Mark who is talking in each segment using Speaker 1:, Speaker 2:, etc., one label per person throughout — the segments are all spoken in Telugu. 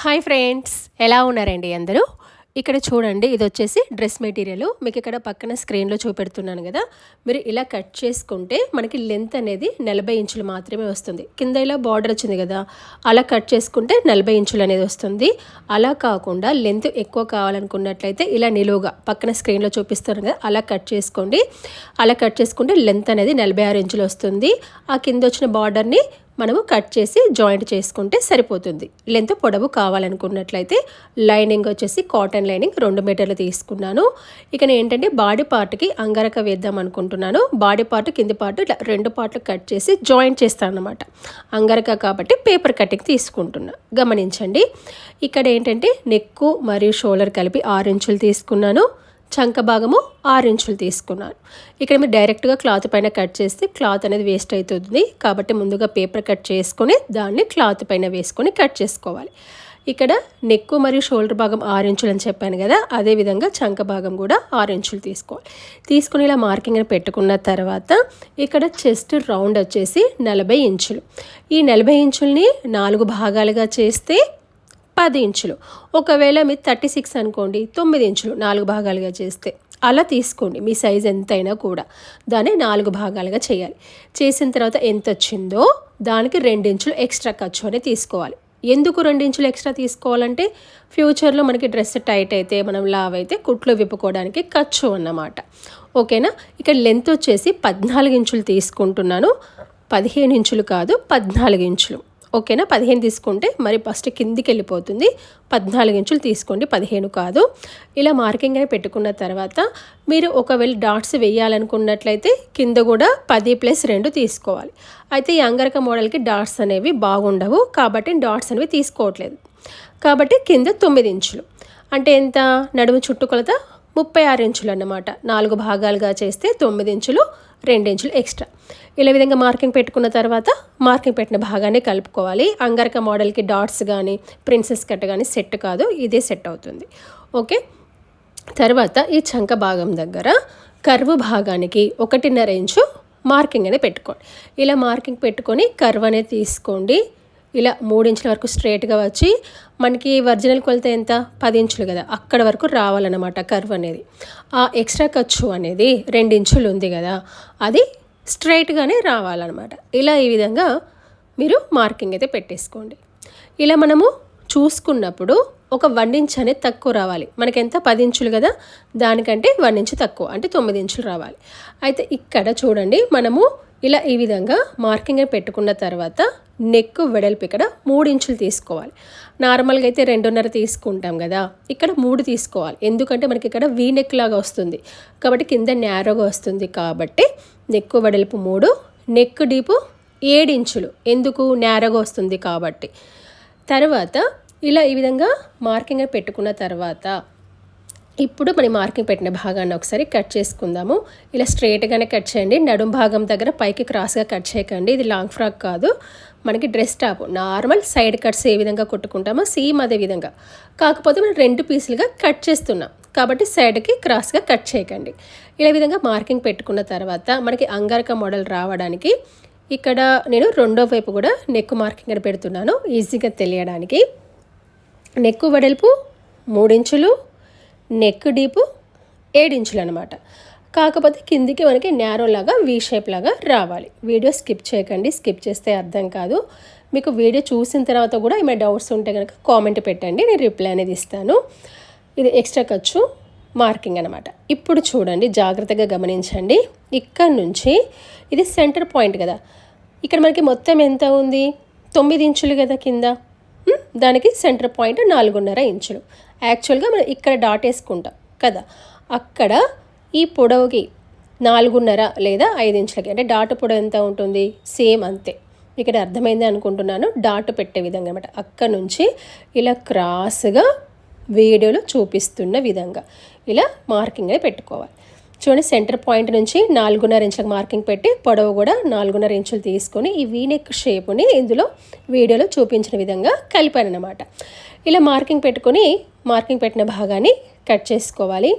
Speaker 1: హాయ్ ఫ్రెండ్స్ ఎలా ఉన్నారండి అందరూ? ఇక్కడ చూడండి ఇది వచ్చేసి డ్రెస్ మెటీరియల్. మీకు ఇక్కడ పక్కన స్క్రీన్లో చూపెడుతున్నాను కదా. మీరు ఇలా కట్ చేసుకుంటే మనకి లెంత్ అనేది నలభై ఇంచులు మాత్రమే వస్తుంది. కింద ఇలా బార్డర్ వచ్చింది కదా అలా కట్ చేసుకుంటే నలభై ఇంచులు అనేది వస్తుంది. అలా కాకుండా లెంత్ ఎక్కువ కావాలనుకున్నట్లయితే ఇలా నిలువుగా పక్కన స్క్రీన్లో చూపిస్తాను కదా అలా కట్ చేసుకోండి. అలా కట్ చేసుకుంటే లెంత్ అనేది నలభై ఆరు ఇంచులు వస్తుంది. ఆ కింద వచ్చిన బార్డర్ని మనము కట్ చేసి జాయింట్ చేసుకుంటే సరిపోతుంది. లెంత్ పొడవు కావాలనుకున్నట్లయితే లైనింగ్ వచ్చేసి కాటన్ లైనింగ్ రెండు మీటర్లు తీసుకున్నాను. ఇక నేను ఏంటంటే బాడీ పార్ట్కి అంగరక వేద్దాం అనుకుంటున్నాను. బాడీ పార్ట్ కింది పార్ట్ ఇట్లా రెండు పార్ట్లు కట్ చేసి జాయింట్ చేస్తాను అనమాట అంగరక కాబట్టి పేపర్ కటింగ్ తీసుకుంటున్నా. గమనించండి. ఇక్కడ ఏంటంటే నెక్కు మరియు షోల్డర్ కలిపి ఆరు ఇంచులు తీసుకున్నాను. చంక భాగము ఆరు ఇంచులు తీసుకున్నాను. ఇక్కడ మీరు డైరెక్ట్గా క్లాత్ పైన కట్ చేస్తే క్లాత్ అనేది వేస్ట్ అవుతుంది కాబట్టి ముందుగా పేపర్ కట్ చేసుకొని దాన్ని క్లాత్ పైన వేసుకొని కట్ చేసుకోవాలి. ఇక్కడ నెక్కు మరియు షోల్డర్ భాగం ఆరు ఇంచులు అని చెప్పాను కదా అదేవిధంగా చంక భాగం కూడా ఆరు ఇంచులు తీసుకోవాలి. తీసుకుని ఇలా మార్కింగ్ అని పెట్టుకున్న తర్వాత ఇక్కడ చెస్ట్ రౌండ్ వచ్చేసి నలభై ఇంచులు. ఈ నలభై ఇంచుల్ని నాలుగు భాగాలుగా చేస్తే పది ఇంచులు. ఒకవేళ మీరు థర్టీ సిక్స్ అనుకోండి తొమ్మిది ఇంచులు నాలుగు భాగాలుగా చేస్తే అలా తీసుకోండి. మీ సైజ్ ఎంతైనా కూడా దాన్ని నాలుగు భాగాలుగా చేయాలి. చేసిన తర్వాత ఎంత వచ్చిందో దానికి ఇంచులు ఎక్స్ట్రా ఖర్చు అని తీసుకోవాలి. ఎందుకు ఇంచులు ఎక్స్ట్రా తీసుకోవాలంటే ఫ్యూచర్లో మనకి డ్రెస్ టైట్ అయితే మనం లావ్ అయితే కుట్లు విప్పుకోవడానికి ఖర్చు అన్నమాట. ఓకేనా? ఇక్కడ లెంత్ వచ్చేసి పద్నాలుగు ఇంచులు తీసుకుంటున్నాను. పదిహేను ఇంచులు కాదు పద్నాలుగు ఇంచులు. ఓకేనా? పదిహేను తీసుకుంటే మరి ఫస్ట్ కిందికి వెళ్ళిపోతుంది. పద్నాలుగు ఇంచులు తీసుకోండి. పదిహేను కాదు. ఇలా మార్కింగ్ అని పెట్టుకున్న తర్వాత మీరు ఒకవేళ డాట్స్ వేయాలనుకున్నట్లయితే కింద కూడా పది ప్లస్ రెండు తీసుకోవాలి. అయితే ఈ అంగరక మోడల్కి డాట్స్ అనేవి బాగుండవు. కాబట్టి డాట్స్ అనేవి తీసుకోవట్లేదు. కాబట్టి కింద తొమ్మిది ఇంచులు. అంటే ఎంత? నడుము చుట్టుకొలత ముప్పై ఆరు ఇంచులు అన్నమాట నాలుగు భాగాలుగా చేస్తే తొమ్మిది ఇంచులు రెండు ఇంచులు ఎక్స్ట్రా. ఇలా విధంగా మార్కింగ్ పెట్టుకున్న తర్వాత మార్కింగ్ పెట్టిన భాగాన్ని కలుపుకోవాలి. అంగరక మోడల్కి డాట్స్ కానీ ప్రిన్సెస్ కట్ కానీ సెట్ కాదు. ఇదే సెట్ అవుతుంది. ఓకే? తర్వాత ఈ చంక భాగం దగ్గర కర్వ్ భాగానికి ఒకటిన్నర ఇంచు మార్కింగ్ అనేది పెట్టుకోండి. ఇలా మార్కింగ్ పెట్టుకొని కర్వ్ అనేది తీసుకోండి. ఇలా మూడు ఇంచుల వరకు స్ట్రేట్గా వచ్చి మనకి ఒరిజినల్ కొలత ఎంత? పది ఇంచులు కదా. అక్కడ వరకు రావాలన్నమాట కర్వ్ అనేది. ఆ ఎక్స్ట్రా ఖర్చు అనేది రెండు ఇంచులు ఉంది కదా. అది స్ట్రైట్గానే రావాలన్నమాట. ఇలా ఈ విధంగా మీరు మార్కింగ్ అయితే పెట్టేసుకోండి. ఇలా మనము చూసుకున్నప్పుడు ఒక వన్ ఇంచ్ అనేది తక్కువ రావాలి. మనకి ఎంత? పది ఇంచులు కదా. దానికంటే వన్ ఇంచ్ తక్కువ అంటే తొమ్మిది ఇంచులు రావాలి. అయితే ఇక్కడ చూడండి మనము ఇలా ఈ విధంగా మార్కింగ్ పెట్టుకున్న తర్వాత నెక్ వెడల్పు ఇక్కడ మూడు ఇంచులు తీసుకోవాలి. నార్మల్గా అయితే రెండున్నర తీసుకుంటాం కదా ఇక్కడ మూడు తీసుకోవాలి. ఎందుకంటే మనకి ఇక్కడ వీ నెక్ లాగా వస్తుంది. కాబట్టి కింద నేరోగా వస్తుంది కాబట్టి నెక్ వెడల్పు మూడు నెక్ డీపు ఏడు ఇంచులు. ఎందుకు? నేరోగా వస్తుంది కాబట్టి. తర్వాత ఇలా ఈ విధంగా మార్కింగ్ పెట్టుకున్న తర్వాత ఇప్పుడు మనం మార్కింగ్ పెట్టిన భాగాన్ని ఒకసారి కట్ చేసుకుందాము. ఇలా స్ట్రైట్గానే కట్ చేయండి. నడుం భాగం దగ్గర పైకి క్రాస్గా కట్ చేయకండి. ఇది లాంగ్ ఫ్రాక్ కాదు. మనకి dress top normal side cuts ఏ విధంగా కొట్టుకుంటామో సేమ్ అదే విధంగా. కాకపోతే మనం రెండు పీసులుగా కట్ చేస్తున్నాం. కాబట్టి సైడ్కి క్రాస్గా కట్ చేయకండి. ఇలా విధంగా మార్కింగ్ పెట్టుకున్న తర్వాత మనకి అంగారక మోడల్ రావడానికి ఇక్కడ నేను రెండో వైపు కూడా నెక్ మార్కింగ్ అని పెడుతున్నాను. ఈజీగా తెలియడానికి. నెక్ వెడల్పు మూడించులు నెక్ డీపు ఏడించులు అనమాట కాకపోతే కిందికి మనకి నేరో లాగా వీ షేప్ లాగా రావాలి. వీడియో స్కిప్ చేయకండి. స్కిప్ చేస్తే అర్థం కాదు. మీకు వీడియో చూసిన తర్వాత కూడా ఏమైనా డౌట్స్ ఉంటే కనుక కామెంట్ పెట్టండి. నేను రిప్లై అనేది ఇస్తాను. ఇది ఎక్స్ట్రా ఖర్చు మార్కింగ్ అనమాట ఇప్పుడు చూడండి. జాగ్రత్తగా గమనించండి. ఇక్కడ నుంచి ఇది సెంటర్ పాయింట్ కదా. ఇక్కడ మనకి మొత్తం ఎంత ఉంది? తొమ్మిది ఇంచులు కదా కింద. దానికి సెంటర్ పాయింట్ నాలుగున్నర ఇంచులు. యాక్చువల్గా మనం ఇక్కడ డాట్ వేసుకుంటాం కదా. అక్కడ ఈ పొడవుకి నాలుగున్నర లేదా ఐదు ఇంచులకి అంటే డాట్ పొడవు ఎంత ఉంటుంది? సేమ్ అంతే. ఇక్కడ అర్థమైంది అనుకుంటున్నాను. డాట్ పెట్టే విధంగా అనమాట అక్కడ నుంచి ఇలా క్రాస్గా వీడియోలో చూపిస్తున్న విధంగా ఇలా మార్కింగ్ అనేది పెట్టుకోవాలి. చూడండి సెంటర్ పాయింట్ నుంచి నాలుగున్నర ఇంచులకు మార్కింగ్ పెట్టి పొడవు కూడా నాలుగున్నర ఇంచులు తీసుకొని ఈ వీనెక్ షేప్ని ఇందులో వీడియోలో చూపించిన విధంగా కలిపాను అనమాట ఇలా మార్కింగ్ పెట్టుకొని మార్కింగ్ పెట్టిన భాగాన్ని కట్ చేసుకోవాలి.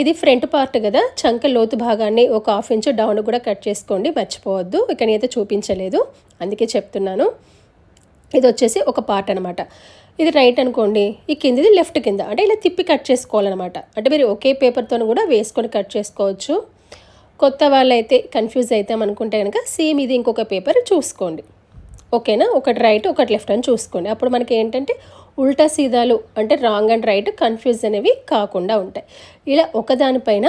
Speaker 1: ఇది ఫ్రంట్ పార్ట్ కదా చంక లోతు భాగాన్ని ఒక హాఫ్ ఇంచు డౌన్ కూడా కట్ చేసుకోండి మర్చిపోవద్దు. ఇక అయితే చూపించలేదు అందుకే చెప్తున్నాను. ఇది వచ్చేసి ఒక పార్ట్ అనమాట ఇది రైట్ అనుకోండి. ఈ కిందది లెఫ్ట్ కింద. అంటే ఇలా తిప్పి కట్ చేసుకోవాలన్నమాట. అంటే మీరు ఒకే పేపర్తో కూడా వేసుకొని కట్ చేసుకోవచ్చు. కొత్త వాళ్ళైతే కన్ఫ్యూజ్ అవుతాం అనుకుంటే కనుక సేమ్ ఇది ఇంకొక పేపర్ చూసుకోండి. ఓకేనా? ఒకటి రైట్ ఒకటి లెఫ్ట్ అని చూసుకోండి. అప్పుడు మనకి ఏంటంటే ఉల్టా సీదాలు అంటే రాంగ్ అండ్ రైట్ కన్ఫ్యూజ్ అనేవి కాకుండా ఉంటాయి. ఇలా ఒకదానిపైన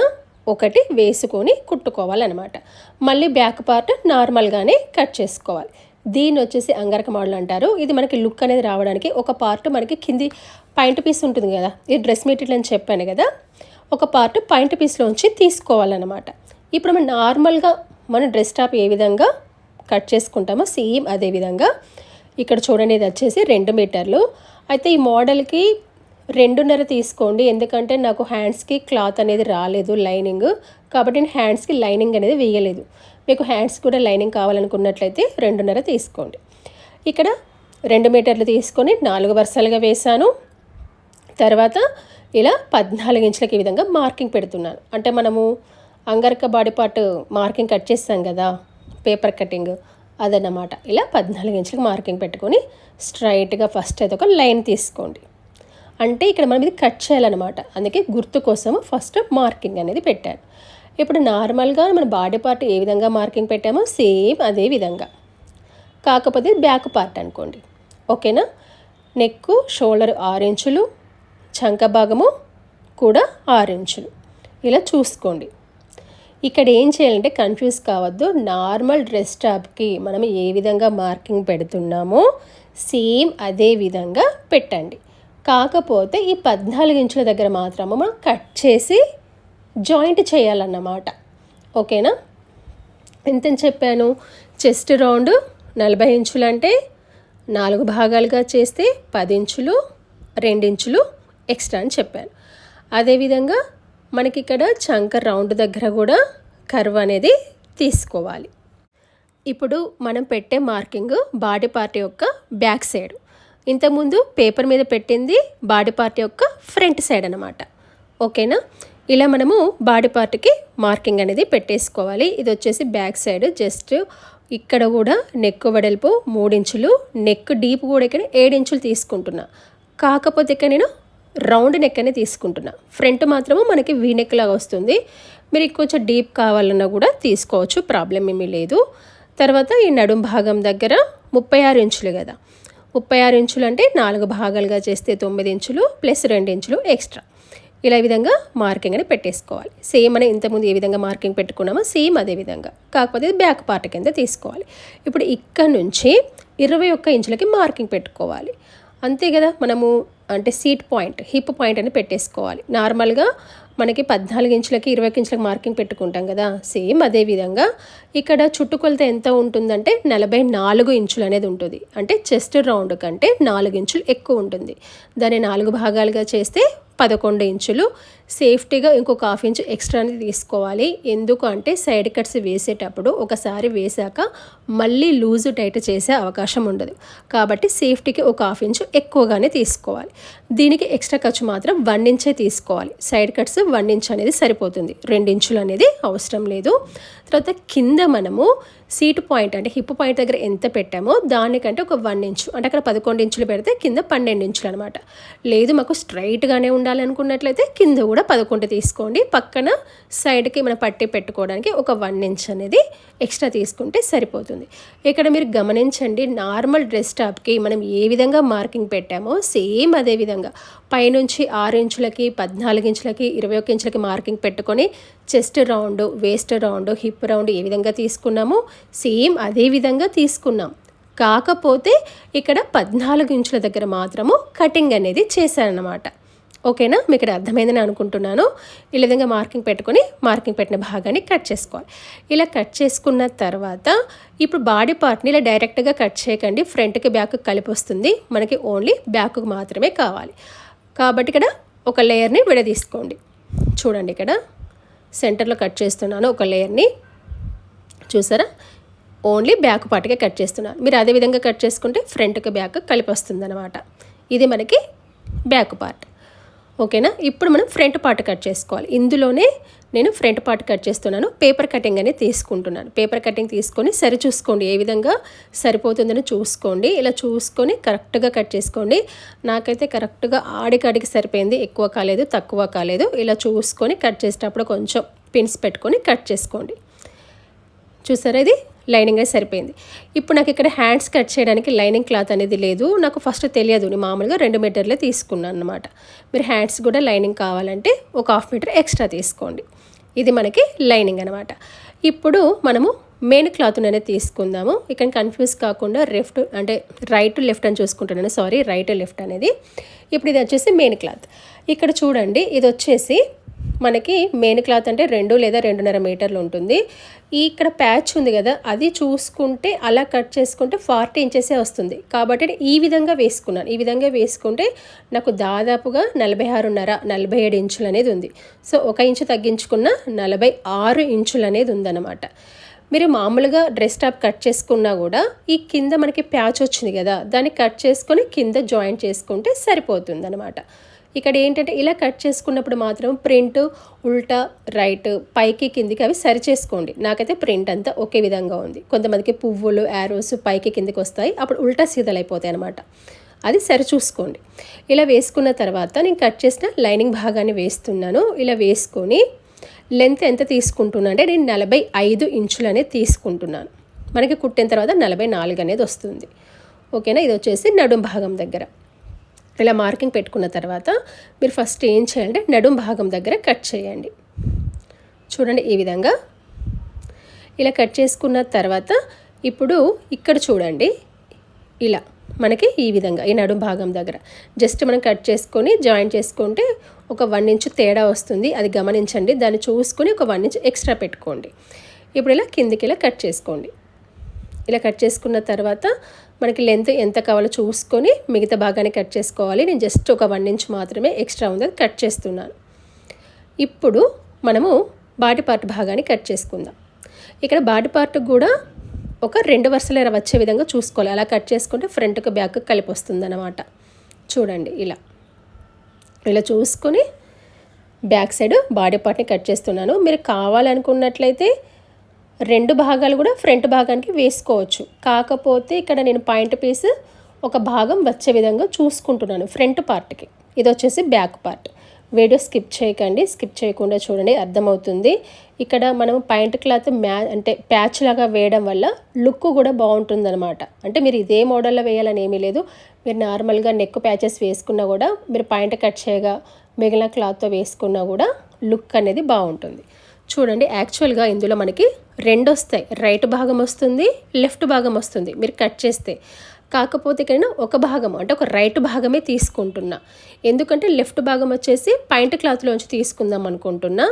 Speaker 1: ఒకటి వేసుకొని కుట్టుకోవాలన్నమాట. మళ్ళీ బ్యాక్ పార్ట్ నార్మల్గానే కట్ చేసుకోవాలి. దీన్ని వచ్చేసి అంగరక మోడల్ అంటారు. ఇది మనకి లుక్ అనేది రావడానికి ఒక పార్ట్ మనకి కింది పాయింట్ పీస్ ఉంటుంది కదా. ఇది డ్రెస్ మెటీరియల్ అని చెప్పాను కదా. ఒక పార్ట్ పాయింట్ పీస్లోంచి తీసుకోవాలన్నమాట. ఇప్పుడు మనం నార్మల్గా మన డ్రెస్ టాప్ ఏ విధంగా కట్ చేసుకుంటామో సేమ్ అదే విధంగా ఇక్కడ చూడండి ఇది వచ్చేసి రెండు మీటర్లు. అయితే ఈ మోడల్కి రెండున్నర తీసుకోండి. ఎందుకంటే నాకు హ్యాండ్స్కి క్లాత్ అనేది రాలేదు లైనింగ్. కాబట్టి నేను హ్యాండ్స్కి లైనింగ్ అనేది వేయలేదు. మీకు హ్యాండ్స్ కూడా లైనింగ్ కావాలనుకున్నట్లయితే రెండున్నర తీసుకోండి. ఇక్కడ రెండు మీటర్లు తీసుకొని నాలుగు వరుసలుగా వేశాను. తర్వాత ఇలా పద్నాలుగు ఇంచులకి ఈ విధంగా మార్కింగ్ పెడుతున్నాను. అంటే మనము అంగరక బాడీ పార్ట్ మార్కింగ్ కట్ చేస్తాం కదా పేపర్ కటింగ్ అదన్నమాట. ఇలా పద్నాలుగు ఇంచులకు మార్కింగ్ పెట్టుకొని స్ట్రైట్గా ఫస్ట్ అయితే ఒక లైన్ తీసుకోండి. అంటే ఇక్కడ మనం ఇది కట్ చేయాలన్నమాట. అందుకే గుర్తు కోసం ఫస్ట్ మార్కింగ్ అనేది పెట్టాను. ఇప్పుడు నార్మల్గా మన బాడీ పార్ట్ ఏ విధంగా మార్కింగ్ పెట్టామో సేమ్ అదే విధంగా. కాకపోతే బ్యాక్ పార్ట్ అనుకోండి. ఓకేనా? నెక్ షోల్డర్ ఆరు ఇంచులు చంక భాగము కూడా ఆరు ఇంచులు. ఇలా చూసుకోండి. ఇక్కడ ఏం చేయాలంటే కన్ఫ్యూజ్ కావద్దు. నార్మల్ డ్రెస్ టాప్కి మనం ఏ విధంగా మార్కింగ్ పెడుతున్నామో సేమ్ అదే విధంగా పెట్టండి. కాకపోతే ఈ పద్నాలుగు ఇంచుల దగ్గర మాత్రము మనం కట్ చేసి జాయింట్ చేయాలన్నమాట. ఓకేనా? ఎంతని చెప్పాను? చెస్ట్ రౌండ్ నలభై ఇంచులు అంటే నాలుగు భాగాలుగా చేస్తే పది ఇంచులు రెండించులు ఎక్స్ట్రా అని చెప్పాను. అదేవిధంగా మనకి ఇక్కడ చంక రౌండ్ దగ్గర కూడా కర్వ్ అనేది తీసుకోవాలి. ఇప్పుడు మనం పెట్టే మార్కింగ్ బాడీ పార్ట్ యొక్క బ్యాక్ సైడ్. ఇంతకుముందు పేపర్ మీద పెట్టింది బాడీ పార్ట్ యొక్క ఫ్రంట్ సైడ్ అనమాట ఓకేనా? ఇలా మనము బాడీ పార్ట్కి మార్కింగ్ అనేది పెట్టేసుకోవాలి. ఇది వచ్చేసి బ్యాక్ సైడ్ జస్ట్ ఇక్కడ కూడా నెక్ వెడల్పు మూడించులు నెక్ డీప్ కూడా ఇక్కడ ఏడించులు తీసుకుంటున్నా. కాకపోతే ఇక్కడ నేను రౌండ్ నెక్ అనేది తీసుకుంటున్నా. ఫ్రంట్ మాత్రము మనకి వీ నెక్ లాగా వస్తుంది. మీరు కొంచెం డీప్ కావాలన్నా కూడా తీసుకోవచ్చు ప్రాబ్లం ఏమీ లేదు. తర్వాత ఈ నడుం భాగం దగ్గర ముప్పై ఆరు ఇంచులు కదా. ముప్పై ఆరు ఇంచులు అంటే నాలుగు భాగాలుగా చేస్తే తొమ్మిది ఇంచులు ప్లస్ రెండు ఇంచులు ఎక్స్ట్రా. ఇలా ఈ విధంగా మార్కింగ్ అని పెట్టేసుకోవాలి. సేమ్ అని ఇంతకుముందు ఏ విధంగా మార్కింగ్ పెట్టుకున్నామో సేమ్ అదే విధంగా. కాకపోతే ఇది బ్యాక్ పార్ట్ కింద తీసుకోవాలి. ఇప్పుడు ఇక్కడ నుంచి ఇరవై ఒక్క ఇంచులకి మార్కింగ్ పెట్టుకోవాలి. అంతే కదా మనము అంటే సీట్ పాయింట్ హిప్ పాయింట్ అని పెట్టేసుకోవాలి. నార్మల్గా మనకి పద్నాలుగు ఇంచులకి ఇరవై ఇంచులకి మార్కింగ్ పెట్టుకుంటాం కదా. సేమ్ అదే విధంగా ఇక్కడ చుట్టుకొలత ఎంత ఉంటుందంటే నలభై నాలుగు ఇంచులు అనేది ఉంటుంది. అంటే చెస్ట్ రౌండ్ కంటే నాలుగు ఇంచులు ఎక్కువ ఉంటుంది. దాన్ని నాలుగు భాగాలుగా చేస్తే పదకొండు ఇంచులు. సేఫ్టీగా ఇంకొక హాఫ్ ఇంచు ఎక్స్ట్రా అనేది తీసుకోవాలి. ఎందుకు అంటే సైడ్ కట్స్ వేసేటప్పుడు ఒకసారి వేసాక మళ్ళీ లూజు టైట్ చేసే అవకాశం ఉండదు. కాబట్టి సేఫ్టీకి ఒక హాఫ్ ఇంచు ఎక్కువగానే తీసుకోవాలి. దీనికి ఎక్స్ట్రా ఖర్చు మాత్రం వన్ ఇంచే తీసుకోవాలి. సైడ్ కట్స్ వన్ ఇంచ్ అనేది సరిపోతుంది. రెండు ఇంచులు అనేది అవసరం లేదు. తర్వాత కింద మనము సీటు పాయింట్ అంటే హిప్ పాయింట్ దగ్గర ఎంత పెట్టామో దానికంటే ఒక వన్ ఇంచు అంటే అక్కడ పదకొండు ఇంచులు పెడితే కింద పన్నెండు ఇంచులు అనమాట లేదు మాకు స్ట్రైట్గానే ఉండాలనుకున్నట్లయితే కింద కూడా పదకొండు తీసుకోండి. పక్కన సైడ్కి మన పట్టి పెట్టుకోవడానికి ఒక వన్ ఇంచ్ అనేది ఎక్స్ట్రా తీసుకుంటే సరిపోతుంది. ఇక్కడ మీరు గమనించండి నార్మల్ డ్రెస్ టాప్కి మనం ఏ విధంగా మార్కింగ్ పెట్టామో సేమ్ అదే విధంగా. పైనుంచి ఆరు ఇంచులకి పద్నాలుగు ఇంచులకి ఇరవై ఒక ఇంచులకి మార్కింగ్ పెట్టుకొని chest round waist round hip round ఏ విధంగా తీసుకున్నామో సేమ్ అదే విధంగా తీసుకున్నాం. కాకపోతే ఇక్కడ పద్నాలుగు ఇంచుల దగ్గర మాత్రము కటింగ్ అనేది చేశారనమాట ఓకేనా? మీకు ఇక్కడ అర్థమైందని అనుకుంటున్నాను. ఈ విధంగా మార్కింగ్ పెట్టుకొని మార్కింగ్ పెట్టిన భాగాన్ని కట్ చేసుకోవాలి. ఇలా కట్ చేసుకున్న తర్వాత ఇప్పుడు బాడీ పార్ట్ని ఇలా డైరెక్ట్గా కట్ చేయకండి. ఫ్రంట్కి బ్యాక్ కలిపి వస్తుంది. మనకి ఓన్లీ బ్యాక్కి మాత్రమే కావాలి. కాబట్టి ఇక్కడ ఒక లేయర్ని విడదీసుకోండి. చూడండి ఇక్కడ. సెంటర్లో కట్ చేస్తున్నాను ఒక లేయర్ని. చూసారా? ఓన్లీ బ్యాక్ పార్ట్గా కట్ చేస్తున్నాను మీరు అదే విధంగా కట్ చేసుకుంటే ఫ్రంట్కి బ్యాక్ కలిపి వస్తుంది అనమాట ఇది మనకి బ్యాక్ పార్ట్ ఓకేనా ఇప్పుడు మనం ఫ్రంట్ పార్ట్ కట్ చేసుకోవాలి. ఇందులోనే నేను ఫ్రంట్ పార్ట్ కట్ చేస్తున్నాను. పేపర్ కటింగ్ అనేది తీసుకుంటున్నాను. పేపర్ కటింగ్ తీసుకొని సరి చూసుకోండి ఏ విధంగా సరిపోతుందని చూసుకోండి. ఇలా చూసుకొని కరెక్ట్గా కట్ చేసుకోండి. నాకైతే కరెక్ట్గా ఆడికాడికి సరిపోయింది. ఎక్కువ కాలేదు తక్కువ కాలేదు. ఇలా చూసుకొని కట్ చేసేటప్పుడు కొంచెం పిన్స్ పెట్టుకొని కట్ చేసుకోండి. చూసారా? ఇది లైనింగ్ అయితే సరిపోయింది. ఇప్పుడు నాకు ఇక్కడ హ్యాండ్స్ కట్ చేయడానికి లైనింగ్ క్లాత్ అనేది లేదు. నాకు ఫస్ట్ తెలియదు. నేను మామూలుగా రెండు మీటర్లే తీసుకున్నాను అనమాట మీరు హ్యాండ్స్ కూడా లైనింగ్ కావాలంటే ఒక హాఫ్ మీటర్ ఎక్స్ట్రా తీసుకోండి. ఇది మనకి లైనింగ్ అనమాట ఇప్పుడు మనము మెయిన్ క్లాత్ అనేది తీసుకుందాము. ఇక్కడ కన్ఫ్యూజ్ కాకుండా లెఫ్ట్ అంటే రైట్ లెఫ్ట్ అని చూసుకుంటున్నాను. సారీ రైట్ లెఫ్ట్ అనేది. ఇప్పుడు ఇది వచ్చేసి మెయిన్ క్లాత్. ఇక్కడ చూడండి ఇది వచ్చేసి మనకి మెయిన్ క్లాత్ అంటే రెండు లేదా రెండున్నర మీటర్లు ఉంటుంది. ఇక్కడ ప్యాచ్ ఉంది కదా అది చూసుకుంటే అలా కట్ చేసుకుంటే ఫార్టీ ఇంచెసే వస్తుంది. కాబట్టి ఈ విధంగా వేసుకున్నాను. ఈ విధంగా వేసుకుంటే నాకు దాదాపుగా నలభై ఆరున్నర నలభై ఏడు ఇంచులు అనేది ఉంది. సో ఒక ఇంచు తగ్గించుకున్న నలభై ఆరు ఇంచులు అనేది ఉందన్నమాట. మీరు మామూలుగా డ్రెస్ టాప్ కట్ చేసుకున్నా కూడా ఈ కింద మనకి ప్యాచ్ వచ్చింది కదా దాన్ని కట్ చేసుకొని కింద జాయింట్ చేసుకుంటే సరిపోతుంది అనమాట ఇక్కడ ఏంటంటే ఇలా కట్ చేసుకున్నప్పుడు మాత్రం ప్రింట్ ఉల్టా రైట్ పైకి కిందికి అవి సరి చేసుకోండి. నాకైతే ప్రింట్ అంతా ఒకే విధంగా ఉంది. కొంతమందికి పువ్వులు యారోస్ పైకి కిందికి వస్తాయి. అప్పుడు ఉల్టా సీదలైపోతాయి అనమాట అది సరి చూసుకోండి. ఇలా వేసుకున్న తర్వాత నేను కట్ చేసిన లైనింగ్ భాగాన్ని వేస్తున్నాను. ఇలా వేసుకొని లెంత్ ఎంత తీసుకుంటున్నా అంటే నేను నలభై ఐదు ఇంచులు అనేది తీసుకుంటున్నాను. మనకి కుట్టిన తర్వాత నలభై నాలుగు అనేది వస్తుంది. ఓకేనా? ఇది వచ్చేసి నడుం భాగం దగ్గర. ఇలా మార్కింగ్ పెట్టుకున్న తర్వాత మీరు ఫస్ట్ ఏం చేయాలంటే నడుం భాగం దగ్గర కట్ చేయండి. చూడండి ఈ విధంగా. ఇలా కట్ చేసుకున్న తర్వాత ఇప్పుడు ఇక్కడ చూడండి. ఇలా మనకి ఈ విధంగా ఈ నడుం భాగం దగ్గర. జస్ట్ మనం కట్ చేసుకొని జాయింట్ చేసుకుంటే ఒక వన్ ఇంచ్ తేడా వస్తుంది. అది గమనించండి. దాన్ని చూసుకొని ఒక వన్ ఇంచ్ ఎక్స్ట్రా పెట్టుకోండి. ఇప్పుడు ఇలా కిందికి ఇలా కట్ చేసుకోండి. ఇలా కట్ చేసుకున్న తర్వాత మనకి లెంత్ ఎంత కావాలో చూసుకొని మిగతా భాగాన్ని కట్ చేసుకోవాలి. నేను జస్ట్ ఒక వన్ ఇంచ్ మాత్రమే ఎక్స్ట్రా ఉంది అది కట్ చేస్తున్నాను. ఇప్పుడు మనము బాడీ పార్ట్ భాగాన్ని కట్ చేసుకుందాం. ఇక్కడ బాడీ పార్ట్ కూడా ఒక రెండు వరుసలు వచ్చే విధంగా చూసుకోవాలి. అలా కట్ చేసుకుంటే ఫ్రంట్కి బ్యాక్ కలిపి వస్తుంది అన్నమాట చూడండి ఇలా. ఇలా చూసుకొని బ్యాక్ సైడ్ బాడీ పార్ట్ని కట్ చేస్తున్నాను. మీరు కావాలనుకున్నట్లయితే రెండు భాగాలు కూడా ఫ్రంట్ భాగానికి వేసుకోవచ్చు. కాకపోతే ఇక్కడ నేను పాయింట్ పీస్ ఒక భాగం వచ్చే విధంగా చూసుకుంటున్నాను ఫ్రంట్ పార్ట్కి. ఇది వచ్చేసి బ్యాక్ పార్ట్. వీడియో స్కిప్ చేయకండి స్కిప్ చేయకుండా చూడండి అర్థమవుతుంది. ఇక్కడ మనం పాయింట్ క్లాత్ మ్యా అంటే ప్యాచ్ లాగా వేయడం వల్ల లుక్ కూడా బాగుంటుందన్నమాట. అంటే మీరు ఇదే మోడల్లో వేయాలని ఏమీ లేదు. మీరు నార్మల్గా నెక్ ప్యాచెస్ వేసుకున్నా కూడా మీరు పాయింట్ కట్ చేయగా మిగిలిన క్లాత్తో వేసుకున్నా కూడా లుక్ అనేది బాగుంటుంది. చూడండి యాక్చువల్గా ఇందులో మనకి రెండు వస్తాయి. రైట్ భాగం వస్తుంది లెఫ్ట్ భాగం వస్తుంది. మీరు కట్ చేస్తే. కాకపోతే ఇక్కడ ఒక భాగం అంటే ఒక రైట్ భాగమే తీసుకుంటున్నా. ఎందుకంటే లెఫ్ట్ భాగం వచ్చేసి పాయింట్ క్లాత్లోంచి తీసుకుందాం అనుకుంటున్నా.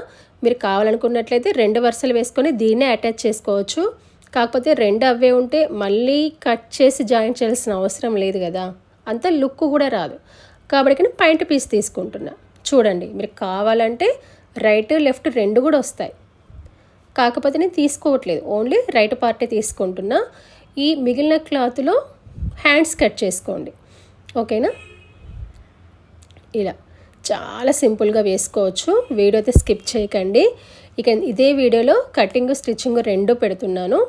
Speaker 1: మీరు కావాలనుకున్నట్లయితే రెండు వరుసలు వేసుకొని దీన్నే అటాచ్ చేసుకోవచ్చు. కాకపోతే రెండు అవే ఉంటే మళ్ళీ కట్ చేసి జాయిన్ చేయాల్సిన అవసరం లేదు కదా. అంత లుక్ కూడా రాదు. కాబట్టి కానీ పాయింట్ పీస్ తీసుకుంటున్నా. చూడండి మీరు కావాలంటే రైట్ లెఫ్ట్ రెండు కూడా వస్తాయి. కాకపోతే నేను తీసుకోవట్లేదు. ఓన్లీ రైట్ పార్టే తీసుకుంటున్నా. ఈ మిగిలిన క్లాత్లో హ్యాండ్స్ కట్ చేసుకోండి. ఓకేనా? ఇలా. చాలా సింపుల్గా వేసుకోవచ్చు. వీడియో అయితే స్కిప్ చేయకండి. ఇక ఇదే వీడియోలో కటింగ్ స్టిచ్చింగ్ రెండు పెడుతున్నాను.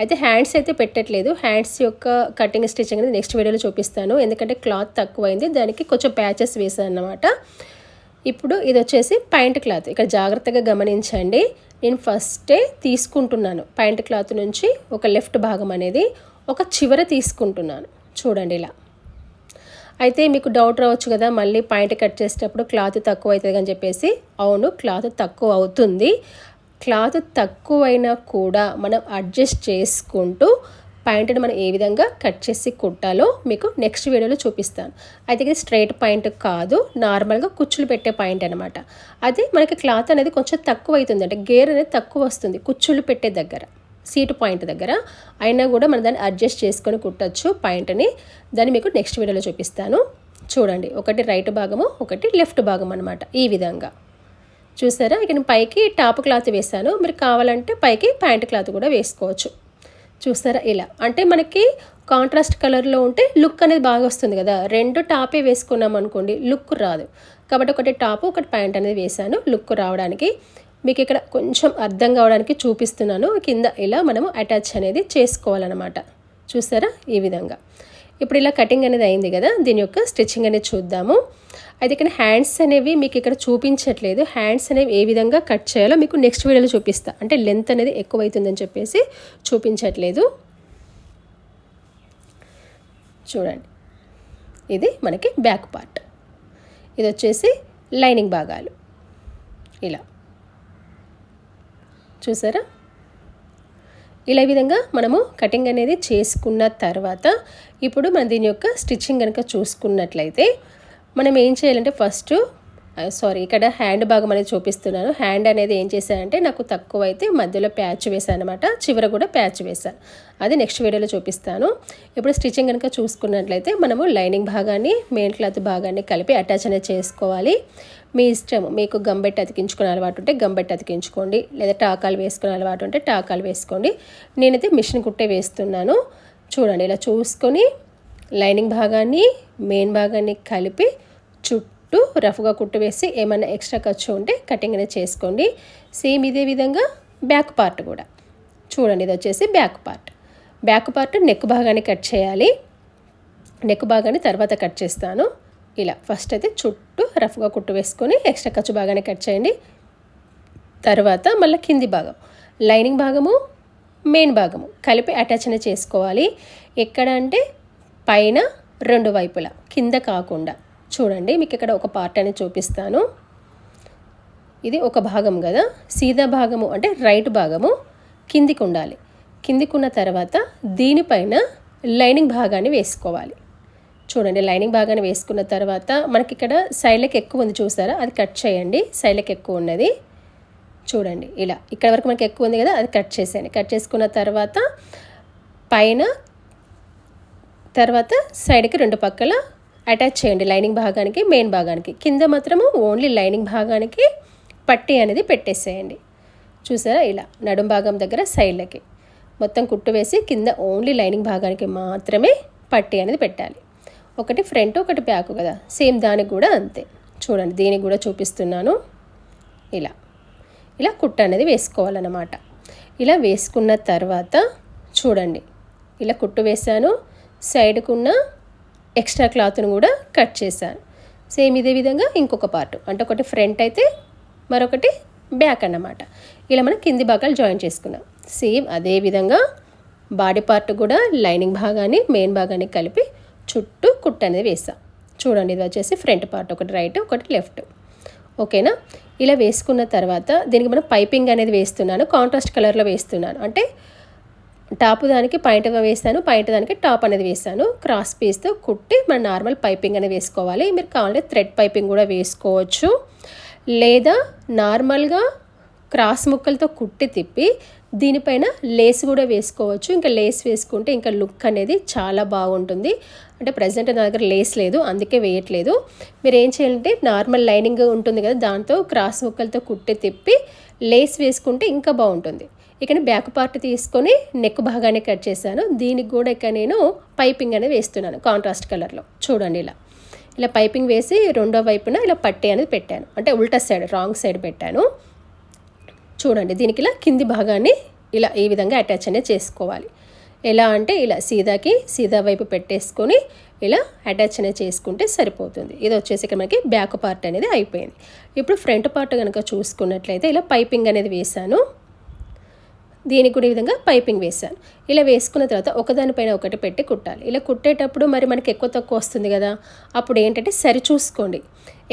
Speaker 1: అయితే హ్యాండ్స్ అయితే పెట్టట్లేదు. హ్యాండ్స్ యొక్క కటింగ్ స్టిచ్చింగ్ అనేది నెక్స్ట్ వీడియోలో చూపిస్తాను. ఎందుకంటే క్లాత్ తక్కువైంది. దానికి కొంచెం ప్యాచెస్ వేసాను అన్నమాట ఇప్పుడు ఇది వచ్చేసి పాయింట్ క్లాత్. ఇక్కడ జాగ్రత్తగా గమనించండి. నేను ఫస్టే తీసుకుంటున్నాను పాయింట్ క్లాత్ నుంచి ఒక లెఫ్ట్ భాగం అనేది. ఒక చివర తీసుకుంటున్నాను. చూడండి ఇలా. అయితే మీకు డౌట్ రావచ్చు కదా మళ్ళీ పాయింట్ కట్ చేసేటప్పుడు క్లాత్ తక్కువ అవుతుంది అని చెప్పేసి. అవును క్లాత్ తక్కువ అవుతుంది. క్లాత్ తక్కువైనా కూడా మనం అడ్జస్ట్ చేసుకుంటూ పాయింట్ని మనం ఏ విధంగా కట్ చేసి కుట్టాలో మీకు నెక్స్ట్ వీడియోలో చూపిస్తాను. అయితే ఇది స్ట్రైట్ పాయింట్ కాదు నార్మల్గా కుచ్చులు పెట్టే పాయింట్ అనమాట అది మనకి క్లాత్ అనేది కొంచెం తక్కువ అవుతుంది అంటే గేర్ అనేది తక్కువ వస్తుంది కుచ్చులు పెట్టే దగ్గర సీటు పాయింట్ దగ్గర. అయినా కూడా మనం దాన్ని అడ్జస్ట్ చేసుకొని కుట్టచ్చు పాయింట్ని. దాన్ని మీకు నెక్స్ట్ వీడియోలో చూపిస్తాను. చూడండి ఒకటి రైట్ భాగము ఒకటి లెఫ్ట్ భాగం అనమాట ఈ విధంగా. చూసారా? ఇక నేను పైకి టాప్ క్లాత్ వేసాను మీరు కావాలంటే పైకి ప్యాంట్ క్లాత్ కూడా వేసుకోవచ్చు. చూస్తారా? ఇలా. అంటే మనకి కాంట్రాస్ట్ కలర్లో ఉంటే లుక్ అనేది బాగా వస్తుంది కదా. రెండు టాపే వేసుకున్నాం అనుకోండి లుక్ రాదు. కాబట్టి ఒకటి టాప్ ఒకటి ప్యాంట్ అనేది వేసాను లుక్ రావడానికి. మీకు ఇక్కడ కొంచెం అర్థం కావడానికి చూపిస్తున్నాను. కింద ఇలా మనము అటాచ్ అనేది చేసుకోవాలన్నమాట. చూసారా ఈ విధంగా. ఇప్పుడు ఇలా కటింగ్ అనేది అయింది కదా దీని యొక్క స్టిచ్చింగ్ అనేది చూద్దాము. అయితే ఇక్కడ హ్యాండ్స్ అనేవి మీకు ఇక్కడ చూపించట్లేదు. హ్యాండ్స్ అనేవి ఏ విధంగా కట్ చేయాలో మీకు నెక్స్ట్ వీడియోలో చూపిస్తా. అంటే లెంత్ అనేది ఎక్కువ అవుతుందని చెప్పేసి చూపించట్లేదు. చూడండి. ఇది మనకి బ్యాక్ పార్ట్ ఇది వచ్చేసి లైనింగ్ భాగాలు. ఇలా. చూసారా? ఇలా ఈ విధంగా మనము కటింగ్ అనేది చేసుకున్న తర్వాత ఇప్పుడు మన దీని యొక్క స్టిచ్చింగ్ కనుక చూసుకున్నట్లయితే మనం ఏం చేయాలంటే ఫస్ట్ సారీ ఇక్కడ హ్యాండ్ భాగం అనేది చూపిస్తున్నాను. హ్యాండ్ అనేది ఏం చేశానంటే నాకు తక్కువ అయితే మధ్యలో ప్యాచ్ వేసాను అనమాట చివర కూడా ప్యాచ్ వేసాను అది నెక్స్ట్ వీడియోలో చూపిస్తాను. ఇప్పుడు స్టిచ్చింగ్ కనుక చూసుకున్నట్లయితే మనము లైనింగ్ భాగాన్ని మెయిన్ క్లాత్ భాగాన్ని కలిపి అటాచ్ అనేది చేసుకోవాలి. మీ ఇష్టం మీకు గంబెట్టి అతికించుకునే అలవాటు ఉంటే గంబెట్టి అతికించుకోండి. లేదా టాకాలు వేసుకునే అలవాటు ఉంటే టాకాలు వేసుకోండి. నేనైతే మిషన్ కుట్టే వేస్తున్నాను. చూడండి ఇలా చూసుకొని లైనింగ్ భాగాన్ని మెయిన్ భాగాన్ని కలిపి చుట్టూ రఫ్గా కుట్టు వేసి ఏమైనా ఎక్స్ట్రా ఖర్చు ఉంటే కటింగ్ అనేది చేసుకోండి. సేమ్ ఇదే విధంగా బ్యాక్ పార్ట్ కూడా. చూడండి ఇది వచ్చేసి back part. Back part neck భాగాన్ని కట్ చేయాలి. నెక్ భాగాన్ని తర్వాత కట్ చేస్తాను. ఇలా ఫస్ట్ అయితే చుట్టూ రఫ్గా కుట్టు వేసుకొని ఎక్స్ట్రా ఖర్చు భాగాన్ని కట్ చేయండి. తర్వాత మళ్ళీ కింది భాగం. లైనింగ్ భాగము మెయిన్ భాగము. కలిపి అటాచ్ అనేది చేసుకోవాలి. ఎక్కడ అంటే పైన రెండు వైపులా కింద కాకుండా. చూడండి మీకు ఇక్కడ ఒక పార్ట్ అని చూపిస్తాను. ఇది ఒక భాగం కదా? సీదా భాగము అంటే రైట్ భాగము కిందికి ఉండాలి. కిందికున్న తర్వాత దీనిపైన లైనింగ్ భాగాన్ని వేసుకోవాలి. చూడండి లైనింగ్ భాగాన్ని వేసుకున్న తర్వాత మనకి ఇక్కడ సైలెక్ ఎక్కువ ఉంది చూసారా? అది కట్ చేయండి. సైడ్లకి ఎక్కువ ఉన్నది. చూడండి ఇలా. ఇక్కడ వరకు మనకి ఎక్కువ ఉంది కదా అది కట్ చేసేయండి. కట్ చేసుకున్న తర్వాత పైన తర్వాత సైడ్కి రెండు పక్కల అటాచ్ చేయండి లైనింగ్ భాగానికి మెయిన్ భాగానికి. కింద మాత్రము ఓన్లీ లైనింగ్ భాగానికి పట్టీ అనేది పెట్టేసేయండి. చూసారా? ఇలా. నడుం భాగం దగ్గర సైడ్లకి. మొత్తం కుట్టు వేసి కింద ఓన్లీ లైనింగ్ భాగానికి మాత్రమే పట్టీ అనేది పెట్టాలి. ఒకటి ఫ్రంట్ ఒకటి బ్యాక్ కదా. సేమ్ దానికి కూడా అంతే. చూడండి దీనికి కూడా చూపిస్తున్నాను. ఇలా. ఇలా కుట్ట అనేది వేసుకోవాలన్నమాట. ఇలా వేసుకున్న తర్వాత చూడండి. ఇలా కుట్టు వేసాను సైడ్కున్న ఎక్స్ట్రా క్లాత్ను కూడా కట్ చేశాను. సేమ్ ఇదే విధంగా ఇంకొక పార్ట్. అంటే ఒకటి ఫ్రంట్ అయితే మరొకటి బ్యాక్ అన్నమాట. ఇలా మనం కింది భాగాలు జాయిన్ చేసుకున్నాం. సేమ్ అదే విధంగా బాడీ పార్ట్ కూడా లైనింగ్ భాగాన్ని మెయిన్ భాగాన్ని కలిపి చుట్టూ కుట్ట అనేది వేసాం చూడండి ఇది వచ్చేసి ఫ్రంట్ పార్ట్. ఒకటి రైట్ ఒకటి లెఫ్ట్. ఓకేనా? ఇలా వేసుకున్న తర్వాత దీనికి మనం పైపింగ్ అనేది వేస్తున్నాను కాంట్రాస్ట్ కలర్లో వేస్తున్నాను. అంటే టాప్ దానికి పైంట్ వేస్తాను పాయింట్ దానికి టాప్ అనేది వేస్తాను. క్రాస్ పీస్తో కుట్టి మన నార్మల్ పైపింగ్ అనేది వేసుకోవాలి. మీరు కావాలంటే థ్రెడ్ పైపింగ్ కూడా వేసుకోవచ్చు. లేదా నార్మల్గా క్రాస్ ముక్కలతో కుట్టి తిప్పి దీనిపైన లేస్ కూడా వేసుకోవచ్చు. ఇంకా లేస్ వేసుకుంటే ఇంకా లుక్ అనేది చాలా బాగుంటుంది. అంటే ప్రజెంట్ నా దగ్గర లేస్ లేదు అందుకే వేయట్లేదు. మీరు ఏం చేయాలంటే నార్మల్ లైనింగ్ ఉంటుంది కదా దాంతో క్రాస్ ముక్కలతో కుట్టి తిప్పి లేస్ వేసుకుంటే ఇంకా బాగుంటుంది. ఇక్కడ బ్యాక్ పార్ట్ తీసుకొని నెక్ భాగాన్ని కట్ చేశాను. దీనికి కూడా ఇక నేను పైపింగ్ అనేది వేస్తున్నాను కాంట్రాస్ట్ కలర్లో చూడండి ఇలా. ఇలా పైపింగ్ వేసి రెండో వైపున ఇలా పట్టే అనేది పెట్టాను. అంటే ఉల్టా సైడ్ రాంగ్ సైడ్ పెట్టాను. చూడండి దీనికి ఇలా కింది భాగాన్ని ఇలా ఈ విధంగా అటాచ్ అనేది చేసుకోవాలి. ఎలా అంటే ఇలా సీదాకి సీదా వైపు పెట్టేసుకొని ఇలా అటాచ్ అనేది చేసుకుంటే సరిపోతుంది. ఇది వచ్చేసి ఇక్కడ మనకి బ్యాక్ పార్ట్ అనేది అయిపోయింది. ఇప్పుడు ఫ్రంట్ పార్ట్ కనుక చూసుకున్నట్లయితే ఇలా పైపింగ్ అనేది వేశాను. దీనికి కూడా ఈ విధంగా పైపింగ్ వేసాను ఇలా వేసుకున్న తర్వాత ఒకదానిపైన ఒకటి పెట్టి కుట్టాలి. ఇలా కుట్టేటప్పుడు మరి మనకి ఎక్కువ తక్కువ వస్తుంది కదా. అప్పుడు ఏంటంటే సరి చూసుకోండి.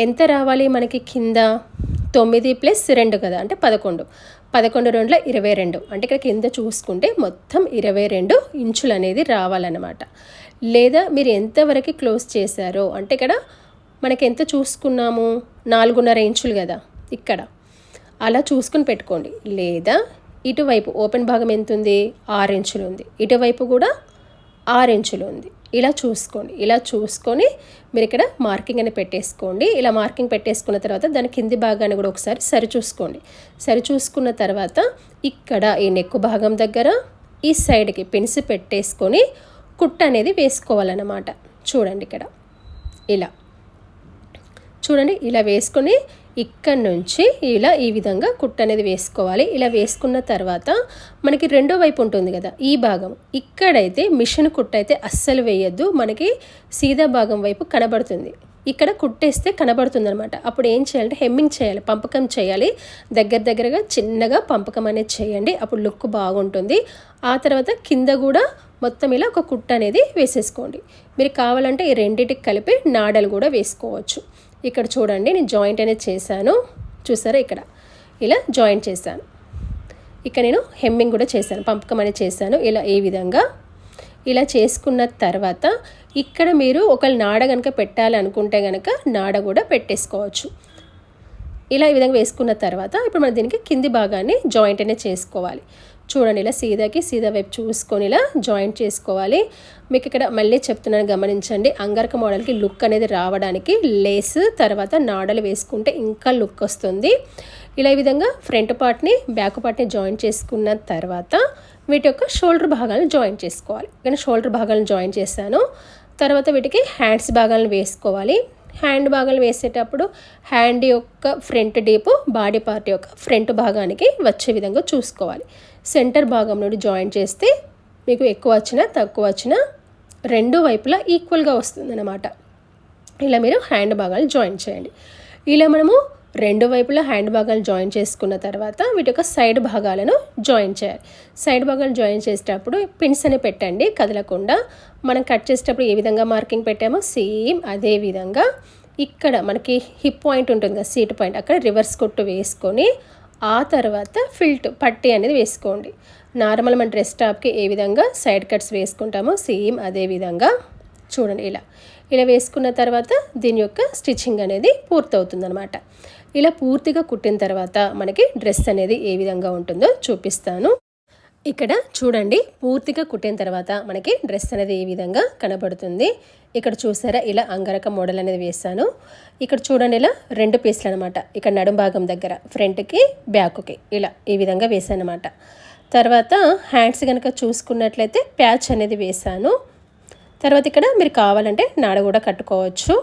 Speaker 1: ఎంత రావాలి మనకి కింద? తొమ్మిది ప్లస్ రెండు కదా అంటే పదకొండు. పదకొండు రెండుల ఇరవై రెండు. అంటే ఇక్కడ కింద చూసుకుంటే మొత్తం ఇరవై రెండు ఇంచులు అనేది రావాలన్నమాట. లేదా మీరు ఎంతవరకు క్లోజ్ చేశారో అంటే ఇక్కడ మనకి ఎంత చూసుకున్నాము? నాలుగున్నర ఇంచులు కదా ఇక్కడ. అలా చూసుకుని పెట్టుకోండి. లేదా ఇటువైపు ఓపెన్ భాగం ఎంత ఉంది? ఆరు ఇంచులు ఉంది. ఇటువైపు కూడా ఆరు ఇంచులు ఉంది. ఇలా చూసుకోండి ఇలా చూసుకొని మీరు ఇక్కడ మార్కింగ్ అని పెట్టేసుకోండి. ఇలా మార్కింగ్ పెట్టేసుకున్న తర్వాత దాని కింది భాగాన్ని కూడా ఒకసారి సరి చూసుకోండి సరి చూసుకున్న తర్వాత ఇక్కడ ఈ నెక్కు భాగం దగ్గర ఈ సైడ్కి పెన్స్ పెట్టేసుకొని కుట్ట అనేది వేసుకోవాలన్నమాట. చూడండి ఇక్కడ. ఇలా. చూడండి ఇలా వేసుకొని ఇక్కడ నుంచి ఇలా ఈ విధంగా కుట్ట అనేది వేసుకోవాలి. ఇలా వేసుకున్న తర్వాత మనకి రెండో వైపు ఉంటుంది కదా ఈ భాగం. ఇక్కడైతే మిషన్ కుట్టు అయితే అస్సలు వేయద్దు. మనకి సీదా భాగం వైపు కనబడుతుంది. ఇక్కడ కుట్టేస్తే కనబడుతుంది అనమాట అప్పుడు ఏం చేయాలంటే హెమ్మింగ్ చేయాలి పంపకం చేయాలి. దగ్గర దగ్గరగా చిన్నగా పంపకం అనేది చేయండి. అప్పుడు లుక్ బాగుంటుంది. ఆ తర్వాత కింద కూడా మొత్తం ఇలా ఒక కుట్ట అనేది వేసేసుకోండి. మీరు కావాలంటే ఈ రెండింటికి కలిపి నాడలు కూడా వేసుకోవచ్చు. ఇక్కడ చూడండి నేను జాయింట్ అనేది చేశాను. చూసారా ఇక్కడ? ఇలా జాయింట్ చేశాను. ఇక్కడ నేను హెమ్మింగ్ కూడా చేశాను పంపకం అనేది చేశాను ఇలా ఏ విధంగా. ఇలా చేసుకున్న తర్వాత ఇక్కడ మీరు ఒకళ్ళు నాడ కనుక పెట్టాలనుకుంటే కనుక నాడ కూడా పెట్టేసుకోవచ్చు. ఇలా ఈ విధంగా వేసుకున్న తర్వాత ఇప్పుడు మనం దీనికి కింది భాగాన్ని జాయింట్ అనేది చేసుకోవాలి. చూడండి ఇలా సీదాకి సీదా వైపు చూసుకొని ఇలా జాయింట్ చేసుకోవాలి. మీకు ఇక్కడ మళ్ళీ చెప్తున్నాను గమనించండి. అంగరక మోడల్కి లుక్ అనేది రావడానికి లేస్ తర్వాత నాడలు వేసుకుంటే ఇంకా లుక్ వస్తుంది. ఇలా ఈ విధంగా ఫ్రంట్ పార్ట్ని బ్యాక్ పార్ట్ని జాయిన్ చేసుకున్న తర్వాత వీటి యొక్క షోల్డర్ భాగాలను జాయిన్ చేసుకోవాలి. కానీ షోల్డర్ భాగాలను జాయిన్ చేశాను. తర్వాత వీటికి హ్యాండ్స్ భాగాలను వేసుకోవాలి. హ్యాండ్ భాగాలు వేసేటప్పుడు హ్యాండ్ యొక్క ఫ్రంట్ డీపు బాడీ పార్ట్ యొక్క ఫ్రంట్ భాగానికి వచ్చే విధంగా చూసుకోవాలి. సెంటర్ భాగం నుండి జాయిన్ చేస్తే మీకు ఎక్కువ వచ్చినా తక్కువ వచ్చినా రెండు వైపులా ఈక్వల్గా వస్తుందన్నమాట. ఇలా మీరు హ్యాండ్ భాగాలు జాయిన్ చేయండి. ఇలా మనము రెండు వైపులా హ్యాండ్ భాగాలు జాయిన్ చేసుకున్న తర్వాత వీటి యొక్క సైడ్ భాగాలను జాయిన్ చేయాలి. సైడ్ భాగాలు జాయిన్ చేసేటప్పుడు పిన్స్ అని పెట్టండి కదలకుండా. మనం కట్ చేసేటప్పుడు ఏ విధంగా మార్కింగ్ పెట్టామో సేమ్ అదే విధంగా. ఇక్కడ మనకి హిప్ పాయింట్ ఉంటుంది కదా సీట్ పాయింట్. అక్కడ రివర్స్ కొట్టు వేసుకొని ఆ తర్వాత ఫిల్ట్ పట్టి అనేది వేసుకోండి. నార్మల్ మన డ్రెస్ టాప్కి ఏ విధంగా సైడ్ కట్స్ వేసుకుంటామో సేమ్ అదే విధంగా చూడండి ఇలా. ఇలా వేసుకున్న తర్వాత దీని యొక్క స్టిచ్చింగ్ అనేది పూర్తవుతుందనమాట ఇలా పూర్తిగా కుట్టిన తర్వాత మనకి డ్రెస్ అనేది ఏ విధంగా ఉంటుందో చూపిస్తాను. ఇక్కడ చూడండి పూర్తిగా కుట్టిన తర్వాత మనకి డ్రెస్ అనేది ఈ విధంగా కనబడుతుంది. ఇక్కడ చూసారా ఇలా అంగరక మోడల్ అనేది వేసాను ఇక్కడ చూడండి ఇలా రెండు పీసులు అనమాట ఇక్కడ నడుం భాగం దగ్గర ఫ్రంట్కి బ్యాక్కి ఇలా ఈ విధంగా వేసాను అనమాట తర్వాత హ్యాండ్స్ కనుక చూసుకున్నట్లయితే ప్యాచ్ అనేది వేసాను తర్వాత ఇక్కడ మీరు కావాలంటే నాడ కూడా కట్టుకోవచ్చు.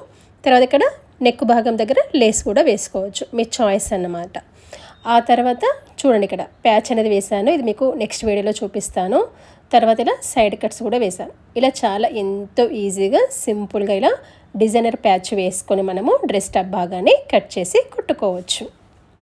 Speaker 1: తర్వాత ఇక్కడ నెక్ భాగం దగ్గర లేస్ కూడా వేసుకోవచ్చు. మీ చాయిస్ అన్నమాట. ఆ తర్వాత చూడండి ఇక్కడ ప్యాచ్ అనేది వేసాను ఇది మీకు నెక్స్ట్ వీడియోలో చూపిస్తాను. తర్వాత ఇలా సైడ్ కట్స్ కూడా వేసాను ఇలా చాలా ఎంతో ఈజీగా సింపుల్గా ఇలా డిజైనర్ ప్యాచ్ వేసుకొని మనము డ్రెస్ టప్ భాగాన్ని కట్ చేసి కుట్టుకోవచ్చు.